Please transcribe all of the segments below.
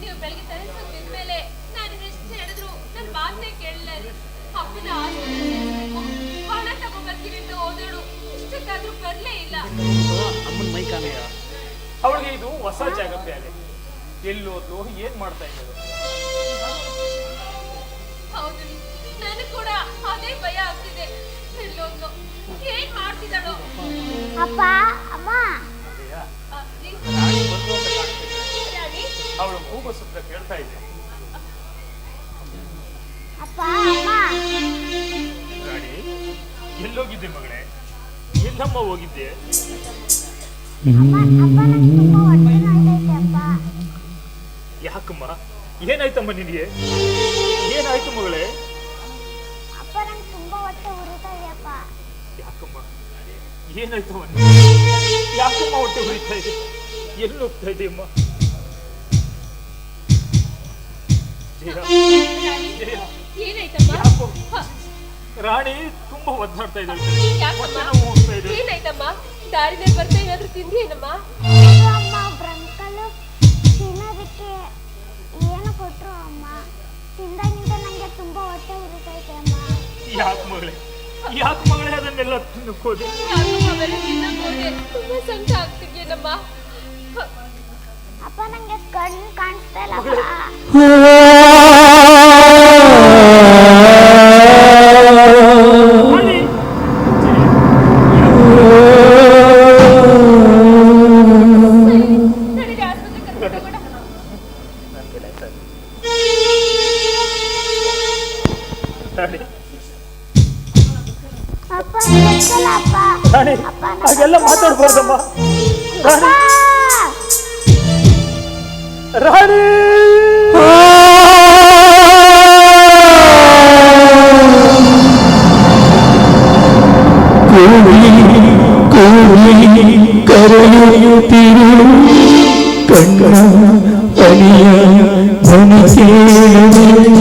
ನೀವು ಬೆಳಗ್ಗೆ ತಲೆ ಮೇಲೆ ನಾನು ಎಷ್ಟು ಹೇಳಿದ್ರು ನನ್ನ ಮಾತನ್ನೇ ಕೇಳಲಿಲ್ಲ ರೀ ಅಪ್ಪನ. ಹಣ ತಗೊಂಡ್ಬರ್ತೀನಿ ಅಂತ ಹೋದಳು ಇಷ್ಟಕ್ಕಾದ್ರೂ ಬರಲೇ ಇಲ್ಲ. ಅಮ್ಮನ ಮೈ ಕಾಮೆಯ ಅವಳಿಗೆ ಇದು ಹೊಸ ಜಾಗ ಎಲ್ಲೋ ಎಲ್ಲೋದ್ಲು ಏನ್ ಮಾಡ್ತಾ ಇದ್ದಳು ಹೌದು ನನಗೆ ಕೂಡ ಅದೇ ಭಯ ಆಗ್ತಿದೆ. ಎಲ್ಲೋದ್ಲು ಏನ್ ಮಾಡ್ತಿದ್ದಾಳೋ? ಅಪ್ಪ ಅವಳು ಹತ್ರ ಕೇಳ್ತಾ ಇದ್ದೆ. ಅಪ್ಪ ಅಮ್ಮ. ರಾಣಿ ಎಲ್ಲೋಗಿದ್ದೆ ಮಗಳೇ. ಎಲ್ಲಮ್ಮ ಹೋಗಿದ್ದೆ. ಯಾಕಮ್ಮ? ಏನಾಯ್ತಮ್ಮ ನಿನಗೆ? ಏನಾಯ್ತು ಮಗಳೇ? ಯಾಕಮ್ಮ? ಏನಾಯ್ತು ಯಾಕಮ್ಮ ಹೊಟ್ಟೆ ಹುರಿತಾ ಇದೆ ಎಲ್ಲಿ ಹೋಗ್ತಾ ಇದೆಯಮ್ಮ? ಏನಾಯ್ತಮ್ಮ? ರಾಣಿ ತುಂಬಾ ಒದ್ದಾಡ್ತಾ ಇದ್ದಾಳೆ. ಯಾಕಮ್ಮ? ಹೊಟ್ಟೆ ನೋವು ಹೋಗ್ತಾ ಇದೆ. ಏನಾಯ್ತಮ್ಮ? ದಾರಿನಲ್ಲಿ ಬರ್ತಾ ಏನಾದ್ರೂ ಏನಮ್ಮ? ಅದು ಅಮ್ಮ ಬ್ರಂಕಲು ತಿನ್ನೋದಕ್ಕೆ ಏನು ಕೊಟ್ರು ಅಮ್ಮ? ತಿಂದಾಗಿಂದ ನಂಗೆ ತುಂಬಾ ಹೊಟ್ಟೆ ಉರಿತೈತೆ ಅಮ್ಮ. ಯಾಕೆ ಮಗಳೇ? ಯಾಕೆ ಮಗಳೇ ಅದನ್ನೆಲ್ಲ ತಿನ್ನುಕೋದೆ ಯಾಕಮ್ಮ ಅವೆಲ್ಲ ತಿನ್ನಕ್ ಹೋದೆ ತುಂಬಾ ಸಂಕಟ ಆಗ್ತಿದ್ಯೇನಮ್ಮ? ಅಪ್ಪ ನಂಗೆ ಕಣ್ಣು ಕಾಣಿಸ್ತಾ ಇಲ್ಲ. ಅಪ್ಪ ರಾಣಿ ಅಪ್ಪ ಹಾಗೆಲ್ಲ ಮಾತಾಡ್ಬಾರ್ದಮ್ಮ ರಾಣಿ ಅಪ್ಪ ರಾಣಿ ಕೋಳಿ ಕೋಳಿ ಕರೆಯುತ್ತಿರು ಕಣ್ಣ ಅನಿಯ ಧ್ವನಿ ಕೇಳುವೆ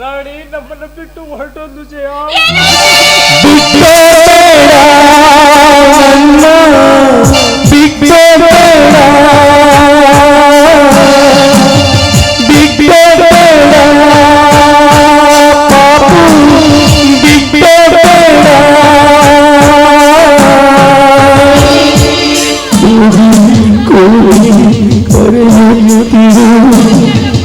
ರಾಣಿ ನಮ್ಮನ್ನ ಬಿಟ್ಟು ಹೊರಟೋದು ಜಯ ಬಿಟ್ಟಬೇಡ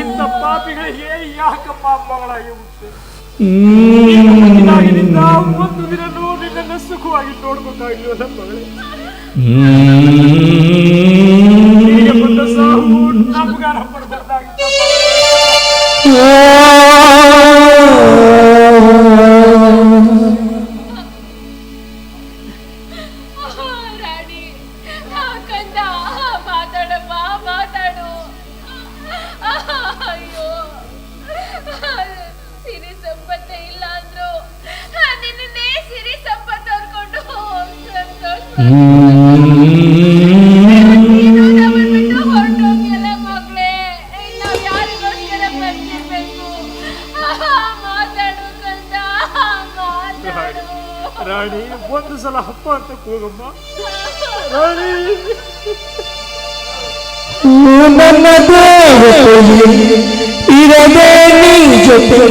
ಇಂಥ ಪಾಪಿಗಳಿಗೆ ನಿನ್ನನ್ನು ಸುಖವಾಗಿ ಮಗಳೇ? ರಾಣಿ, ಒಂದು ಸಲ ಹಬ್ಬ ಅಂತ ಕೂಗಮ್ಮ ರಾಣಿ. ನನ್ನ ಇರದೆ ನೀ ಜೊತೆ,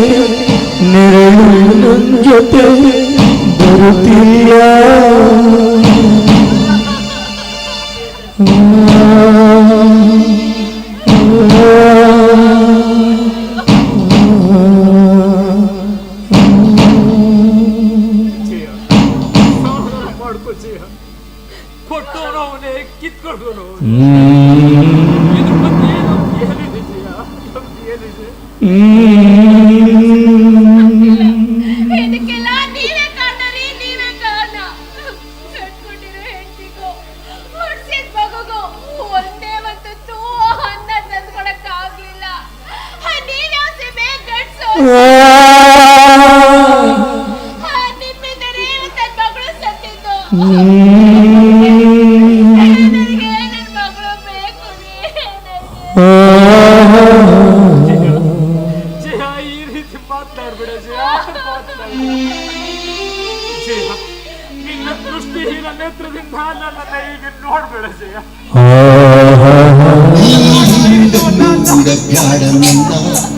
ನೆರಳು ನನ್ನ ಜೊತೆ, ಬರುತ್ತಿಲ್ಲ. ಏನಿದೆ ದೃಷ್ಟಿಹೀನ ನೇತ್ರದಿಂದ ನನ್ನ ಈಗ ನೋಡ್ಬೇಡ ಜಯ ಬ್ಯಾಡ ನನ್ನ